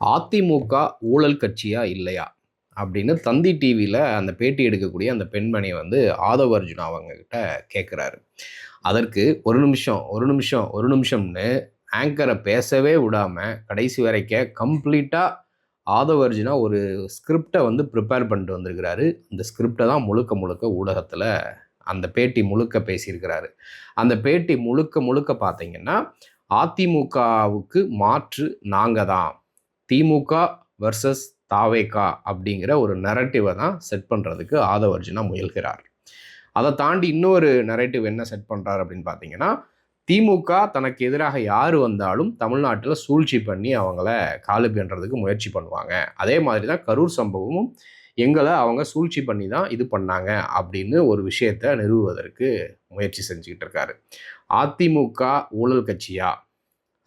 அதிமுக ஊழல் கட்சியா இல்லையா? அப்படின்னு தந்தி டிவியில் அந்த பேட்டி எடுக்கக்கூடிய அந்த பெண்மணி வந்து ஆதவ அர்ஜுனா அவங்க கிட்ட கேட்குறாரு அதற்கு ஒரு நிமிஷம் ஒரு நிமிஷம் ஒரு நிமிஷம்னு ஆங்கரை பேசவே விடாமல் கடைசி வரைக்க கம்ப்ளீட்டாக ஆதவ அர்ஜுனா ஒரு ஸ்கிரிப்டை வந்து ப்ரிப்பேர் பண்ணிட்டு வந்திருக்கிறாரு. அந்த ஸ்கிரிப்டை தான் முழுக்க முழுக்க ஊடகத்தில் அந்த பேட்டி முழுக்க பேசியிருக்கிறாரு. அந்த பேட்டி முழுக்க முழுக்க பார்த்தீங்கன்னா அதிமுகவுக்கு மாற்று நாங்கள் தான். திமுக வர்சஸ் தாவேகா அப்படிங்கிற ஒரு நரட்டிவை தான் செட் பண்ணுறதுக்கு ஆதவ அர்ஜுனா முயல்கிறார். அதை தாண்டி இன்னொரு நரேட்டிவ் என்ன செட் பண்ணுறாரு அப்படின்னு பார்த்தீங்கன்னா திமுக தனக்கு எதிராக யார் வந்தாலும் தமிழ்நாட்டில் சூழ்ச்சி பண்ணி அவங்கள காலு பண்ணுறதுக்கு முயற்சி பண்ணுவாங்க. அதே மாதிரி தான் கரூர் சம்பவமும் எங்களை அவங்க சூழ்ச்சி பண்ணி தான் இது பண்ணாங்க அப்படின்னு ஒரு விஷயத்தை நிறுவுவதற்கு முயற்சி செஞ்சுக்கிட்டு இருக்காரு. அதிமுக ஊழல் கட்சியாக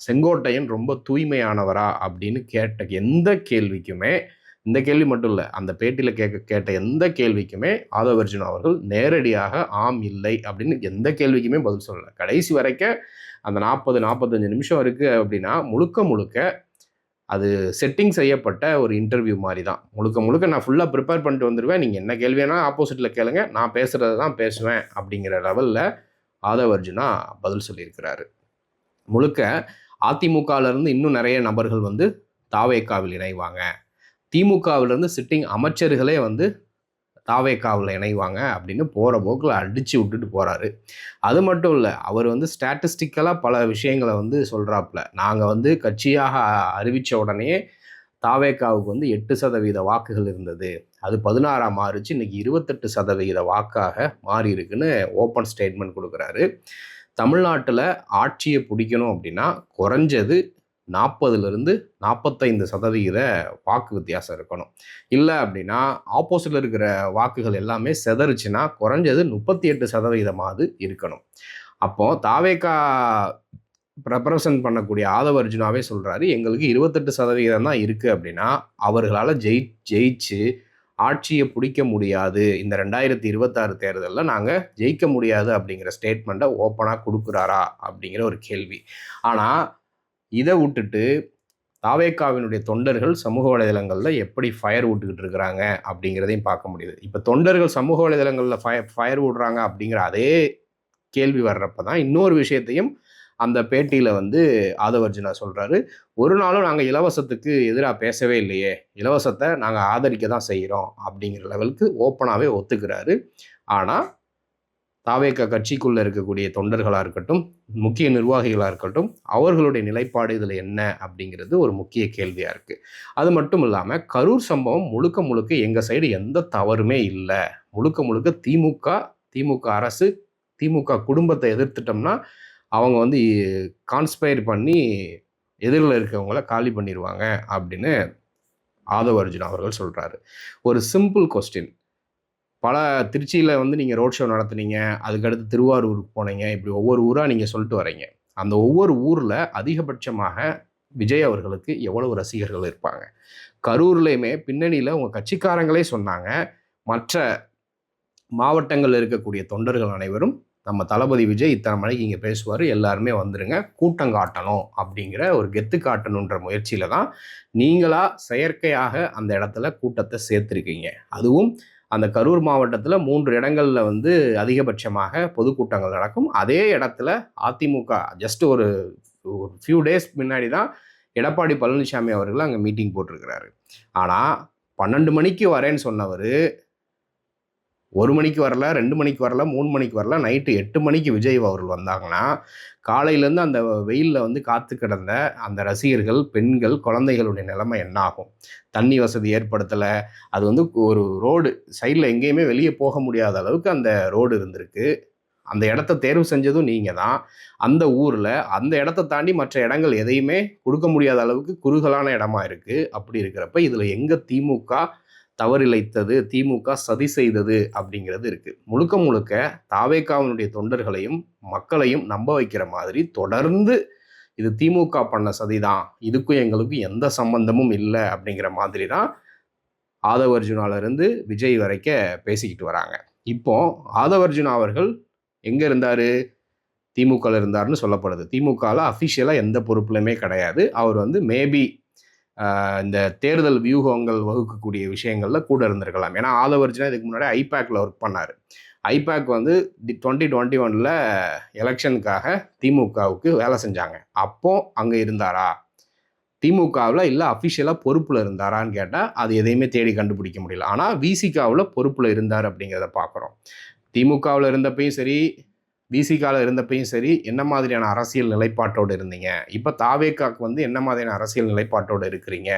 செங்கோட்டையன் ரொம்ப தூய்மையானவரா அப்படின்னு கேட்ட எந்த கேள்விக்குமே இந்த கேள்வி மட்டும் இல்லை அந்த பேட்டியில் கேட்க கேட்ட எந்த கேள்விக்குமே ஆதவர்ஜுன் அவர்கள் நேரடியாக ஆம் இல்லை அப்படின்னு எந்த கேள்விக்குமே பதில் சொல்லலை. கடைசி வரைக்க அந்த நாற்பது நாற்பத்தஞ்சு நிமிஷம் இருக்குது அப்படின்னா முழுக்க முழுக்க அது செட்டிங் செய்யப்பட்ட ஒரு இன்டர்வியூ மாதிரி தான் முழுக்க முழுக்க நான் ஃபுல்லாக ப்ரிப்பேர் பண்ணிட்டு வந்துடுவேன் நீங்கள் என்ன கேள்வினா ஆப்போசிட்டில் கேளுங்க. நான் பேசுகிறத தான் பேசுவேன் அப்படிங்கிற லெவலில் ஆதவர்ஜுனா பதில் சொல்லியிருக்கிறாரு. முழுக்க அதிமுகவிலேருந்து இன்னும் நிறைய நபர்கள் வந்து தாவேக்காவில் இணைவாங்க. திமுகவிலேருந்து சிட்டிங் அமைச்சர்களே வந்து தாவேக்காவில் இணைவாங்க அப்படின்னு போகிற போக்கில் அடித்து விட்டுட்டு போகிறாரு அது மட்டும் இல்லை அவர் வந்து ஸ்டாட்டிஸ்டிக்கலாக பல விஷயங்களை வந்து சொல்கிறாப்புல நாங்கள் வந்து கட்சியாக அறிவித்த உடனே தாவேக்காவுக்கு வந்து எட்டு சதவீத வாக்குகள் இருந்தது. அது பதினாறாம் மாறிச்சு இன்னைக்கு இருபத்தெட்டு சதவீத வாக்காக மாறி இருக்குன்னு ஓப்பன் ஸ்டேட்மெண்ட் கொடுக்குறாரு. தமிழ்நாட்டில் ஆட்சியை பிடிக்கணும் அப்படின்னா குறைஞ்சது நாற்பதுலேருந்து நாற்பத்தைந்து சதவிகித வாக்கு வித்தியாசம் இருக்கணும். இல்லை அப்படின்னா ஆப்போசிட்டில் இருக்கிற வாக்குகள் எல்லாமே செதறிச்சுன்னா குறைஞ்சது முப்பத்தி எட்டு சதவிகிதமாவது இருக்கணும். அப்போது தாவேக்கா ரெப்ரசன்ட் பண்ணக்கூடிய ஆதவ அர்ஜுனாவே சொல்கிறாரு எங்களுக்கு இருபத்தெட்டு சதவிகிதம் தான் இருக்குது அப்படின்னா அவர்களால் ஜெயி ஜெயிச்சு ஆட்சியை பிடிக்க முடியாது. இந்த ரெண்டாயிரத்தி இருபத்தாறு தேர்தலில் நாங்கள் ஜெயிக்க முடியாது அப்படிங்கிற ஸ்டேட்மெண்ட்டை ஓப்பனாக கொடுக்குறாரா அப்படிங்கிற ஒரு கேள்வி. ஆனால் இதை விட்டுட்டு தாவேக்காவினுடைய தொண்டர்கள் சமூக வலைதளங்களில் எப்படி ஃபயர் விட்டுக்கிட்டு இருக்கிறாங்க அப்படிங்கிறதையும் பார்க்க முடியுது. இப்போ தொண்டர்கள் சமூக வலைதளங்களில் ஃபயர் ஃபயர் விடுறாங்க அப்படிங்கிற அதே கேள்வி வர்றப்ப தான் இன்னொரு விஷயத்தையும் அந்த பேட்டியில் வந்து ஆதவர்ஜுனா சொல்கிறாரு ஒரு நாளும் நாங்கள் இலவசத்துக்கு எதிராக பேசவே இல்லையே. இலவசத்தை நாங்கள் ஆதரிக்க தான் செய்கிறோம் அப்படிங்கிற லெவலுக்கு ஓப்பனாகவே ஒத்துக்கிறாரு. ஆனால் தாவேக்க கட்சிக்குள்ளே இருக்கக்கூடிய தொண்டர்களாக இருக்கட்டும் முக்கிய நிர்வாகிகளாக இருக்கட்டும் அவர்களுடைய நிலைப்பாடு இதில் என்ன அப்படிங்கிறது ஒரு முக்கிய கேள்வியாக இருக்குது அது மட்டும் இல்லாமல் கரூர் சம்பவம் முழுக்க முழுக்க எங்கள் சைடு எந்த தவறுமே இல்லை. முழுக்க முழுக்க திமுக திமுக அரசு திமுக குடும்பத்தை எதிர்த்துட்டோம்னா அவங்க வந்து கான்ஸ்பயர் பண்ணி எதிரில் இருக்கவங்கள காலி பண்ணிடுவாங்க அப்படின்னு ஆதவ அர்ஜுன் அவர்கள் சொல்கிறாரு ஒரு சிம்பிள் கொஸ்டின் பல திருச்சியில் வந்து நீங்கள் ரோட் ஷோ நடத்துனீங்க அதுக்கடுத்து திருவாரூருக்கு போனீங்க இப்படி ஒவ்வொரு ஊராக நீங்கள் சொல்லிட்டு வரீங்க அந்த ஒவ்வொரு ஊரில் அதிகபட்சமாக விஜய் அவர்களுக்கு எவ்வளவு ரசிகர்கள் இருப்பாங்க? கரூர்லேயுமே பின்னணியில் உங்கள் கட்சிக்காரங்களே சொன்னாங்க மற்ற மாவட்டங்களில் இருக்கக்கூடிய தொண்டர்கள் அனைவரும் நம்ம தளபதி விஜய் இத்தனை மணிக்கு இங்கே பேசுவார் எல்லாருமே வந்துடுங்க கூட்டம் காட்டணும் அப்படிங்கிற ஒரு கெத்து காட்டணுன்ற முயற்சியில் தான் நீங்களாக செயற்கையாக அந்த இடத்துல கூட்டத்தை சேர்த்துருக்கீங்க. அதுவும் அந்த கரூர் மாவட்டத்தில் மூன்று இடங்களில் வந்து அதிகபட்சமாக பொதுக்கூட்டங்கள் நடக்கும். அதே இடத்துல அதிமுக ஜஸ்ட் ஒரு ஒரு ஃபியூ டேஸ் முன்னாடி தான் எடப்பாடி பழனிசாமி அவர்கள் அங்கே மீட்டிங் போட்டிருக்கிறாரு. ஆனால் பன்னெண்டு மணிக்கு வரேன்னு சொன்னவர் ஒரு மணிக்கு வரல ரெண்டு மணிக்கு வரல மூணு மணிக்கு வரல நைட்டு எட்டு மணிக்கு விஜய் அவர்கள் வந்தாங்கன்னா காலையிலேருந்து அந்த வெயிலில் வந்து காத்து கிடந்த அந்த ரசிகர்கள் பெண்கள் குழந்தைகளுடைய நிலைமை என்ன ஆகும்? தண்ணி வசதி ஏற்படுத்தலை அது வந்து ஒரு ரோடு சைடில் எங்கேயுமே வெளியே போக முடியாத அளவுக்கு அந்த ரோடு இருந்திருக்கு. அந்த இடத்த தேர்வு செஞ்சதும் நீங்கள் தான். அந்த ஊரில் அந்த இடத்த தாண்டி மற்ற இடங்கள் எதையுமே கொடுக்க முடியாத அளவுக்கு குறுகலான இடமா இருக்குது அப்படி இருக்கிறப்ப இதில் எங்கே திமுக தவறிழைத்தது திமுக சதி செய்தது அப்படிங்கிறது இருக்குது முழுக்க முழுக்க தாவேக்காவினுடைய தொண்டர்களையும் மக்களையும் நம்ப வைக்கிற மாதிரி தொடர்ந்து இது திமுக பண்ண சதிதான். இதுக்கும் எங்களுக்கும் எந்த சம்பந்தமும் இல்லை அப்படிங்கிற மாதிரி தான் ஆதவர்ஜுனாலிருந்து விஜய் வரைக்க பேசிக்கிட்டு வராங்க. இப்போ ஆதவர்ஜுனா அவர்கள் எங்கே இருந்தார்? திமுகவில் இருந்தார்னு சொல்லப்படுது. திமுகவில் அஃபிஷியலாக எந்த பொறுப்புலையுமே கிடையாது. அவர் வந்து மேபி இந்த தேர்தல் வியூகங்கள் வகுக்கக்கூடிய விஷயங்களில் கூட இருந்திருக்கலாம். ஏன்னா ஆதவர்ஜினா இதுக்கு முன்னாடி ஐபேக்கில் ஒர்க் பண்ணார். ஐபேக் வந்து டுவெண்ட்டி டுவெண்ட்டி ஒனில் எலெக்ஷனுக்காக திமுகவுக்கு வேலை செஞ்சாங்க. அப்போது அங்கே இருந்தாரா? திமுகவில் இல்லை அஃபிஷியலாக பொறுப்பில் இருந்தாரான்னு கேட்டால் அது எதையுமே தேடி கண்டுபிடிக்க முடியல. ஆனால் விசிகாவில் பொறுப்பில் இருந்தார் அப்படிங்கிறத பார்க்குறோம் திமுகவில் இருந்தப்பையும் சரி விசிகாவில் இருந்தப்பையும் சரி என்ன மாதிரியான அரசியல் நிலைப்பாட்டோடு இருந்தீங்க? இப்போ தாவேக்காக்கு வந்து என்ன மாதிரியான அரசியல் நிலைப்பாட்டோடு இருக்கிறீங்க?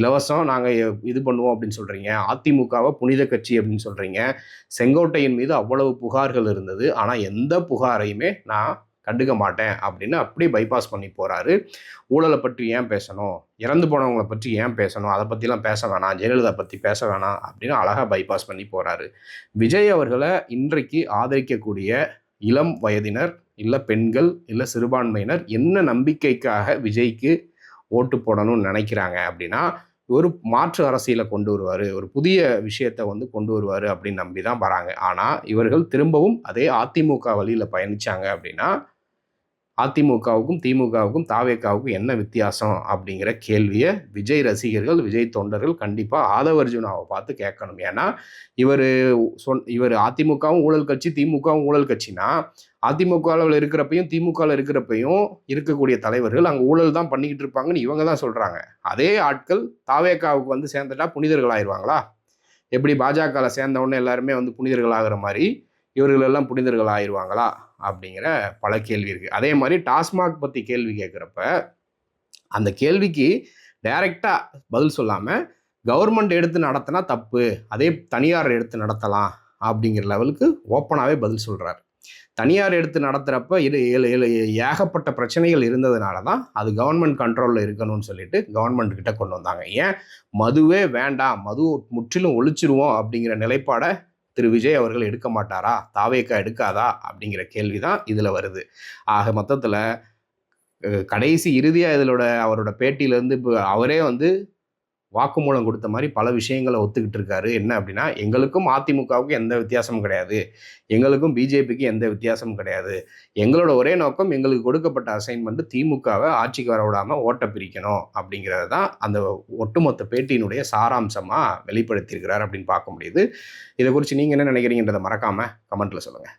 இலவசம் நாங்கள் இது பண்ணுவோம் அப்படின்னு சொல்கிறீங்க அதிமுகவை புனித கட்சி அப்படின்னு சொல்கிறீங்க செங்கோட்டையின் மீது அவ்வளவு புகார்கள் இருந்தது. ஆனால் எந்த புகாரையுமே நான் கண்டுக்க மாட்டேன் அப்படின்னு அப்படியே பைபாஸ் பண்ணி போகிறாரு ஊழலை பற்றி ஏன் பேசணும்? இறந்து போனவங்களை பற்றி ஏன் பேசணும்? அதை பற்றிலாம் பேச வேணாம். ஜெயலலிதா பற்றி பேச வேணாம் அப்படின்னு அழகாக பைபாஸ் பண்ணி போகிறாரு விஜய் அவர்களை இன்றைக்கு ஆதரிக்கக்கூடிய இளம் வயதினர் இல்லை பெண்கள் இல்லை சிறுபான்மையினர் என்ன நம்பிக்கைக்காக விஜய்க்கு ஓட்டு போடணும்னு நினைக்கிறாங்க அப்படின்னா ஒரு மாற்று அரசியலை கொண்டு வருவார் ஒரு புதிய விஷயத்தை வந்து கொண்டு வருவார் அப்படின்னு நம்பி தான் வராங்க. ஆனால் இவர்கள் திரும்பவும் அதே அதிமுக வழியில் பயணிச்சாங்க அப்படின்னா அதிமுகவுக்கும் திமுகவுக்கும் தாவேக்காவுக்கும் என்ன வித்தியாசம் அப்படிங்கிற கேள்வியை விஜய் ரசிகர்கள் விஜய் தொண்டர்கள் கண்டிப்பாக ஆதவர்ஜுனாவை பார்த்து கேட்கணும். ஏன்னா இவர் சொன் இவர் அதிமுகவும் ஊழல் கட்சி திமுகவும் ஊழல் கட்சினா அதிமுகவில் இருக்கிறப்பையும் திமுகவில் இருக்கிறப்பையும் இருக்கக்கூடிய தலைவர்கள் அங்கே ஊழல் தான் பண்ணிக்கிட்டு இருப்பாங்கன்னு இவங்க தான் சொல்கிறாங்க அதே ஆட்கள் தாவேக்காவுக்கு வந்து சேர்ந்துட்டா புனிதர்கள் ஆயிடுவாங்களா? எப்படி பாஜகவில் சேர்ந்தவுடனே எல்லாருமே வந்து புனிதர்கள் ஆகிற மாதிரி இவர்கள் எல்லாம் புனிதர்கள் ஆயிடுவாங்களா? அப்படிங்கிற பல கேள்வி இருக்குது அதே மாதிரி டாஸ்மாக் பற்றி கேள்வி கேட்குறப்ப அந்த கேள்விக்கு டைரெக்டாக பதில் சொல்லாமல் கவர்மெண்ட் எடுத்து நடத்தினா தப்பு அதே தனியார் எடுத்து நடத்தலாம் அப்படிங்கிற லெவலுக்கு ஓப்பனாகவே பதில் சொல்கிறார் தனியார் எடுத்து நடத்துகிறப்ப இது ஏழு- ஏழு- ஏகப்பட்ட பிரச்சனைகள் இருந்ததுனால தான் அது கவர்மெண்ட் கண்ட்ரோலில் இருக்கணும்னு சொல்லிட்டு கவர்மெண்ட் கிட்ட கொண்டு வந்தாங்க. ஏன்? மதுவே வேண்டாம் மது முற்றிலும் ஒழிச்சிருவோம் அப்படிங்கிற நிலைப்பாடை திரு விஜய் அவர்கள் எடுக்க மாட்டாரா? தாவேக்கா எடுக்காதா? அப்படிங்கிற கேள்வி தான் இதில் வருது. ஆக மொத்தத்தில் கடைசி இறுதியாக இதிலோட அவரோட பேட்டியிலேருந்து இப்போ அவரே வந்து வாக்குமூலம் கொடுத்த மாதிரி பல விஷயங்களை ஒத்துக்கிட்டு இருக்காரு என்ன அப்படின்னா எங்களுக்கும் அதிமுகவுக்கும் எந்த வித்தியாசமும் கிடையாது. எங்களுக்கும் பிஜேபிக்கு எந்த வித்தியாசமும் கிடையாது. எங்களோட ஒரே நோக்கம் எங்களுக்கு கொடுக்கப்பட்ட அசைன்மெண்ட் திமுகவை ஆட்சிக்கு வர விடாமல் ஓட்டை பிரிக்கணும் அப்படிங்கிறது தான் அந்த ஒட்டுமொத்த பேட்டியினுடைய சாராம்சமாக வெளிப்படுத்தியிருக்கிறார் அப்படின்னு பார்க்க முடியுது. இதை குறித்து நீங்கள் என்ன நினைக்கிறீங்கன்றதை மறக்காமல் கமெண்ட்டில் சொல்லுங்கள்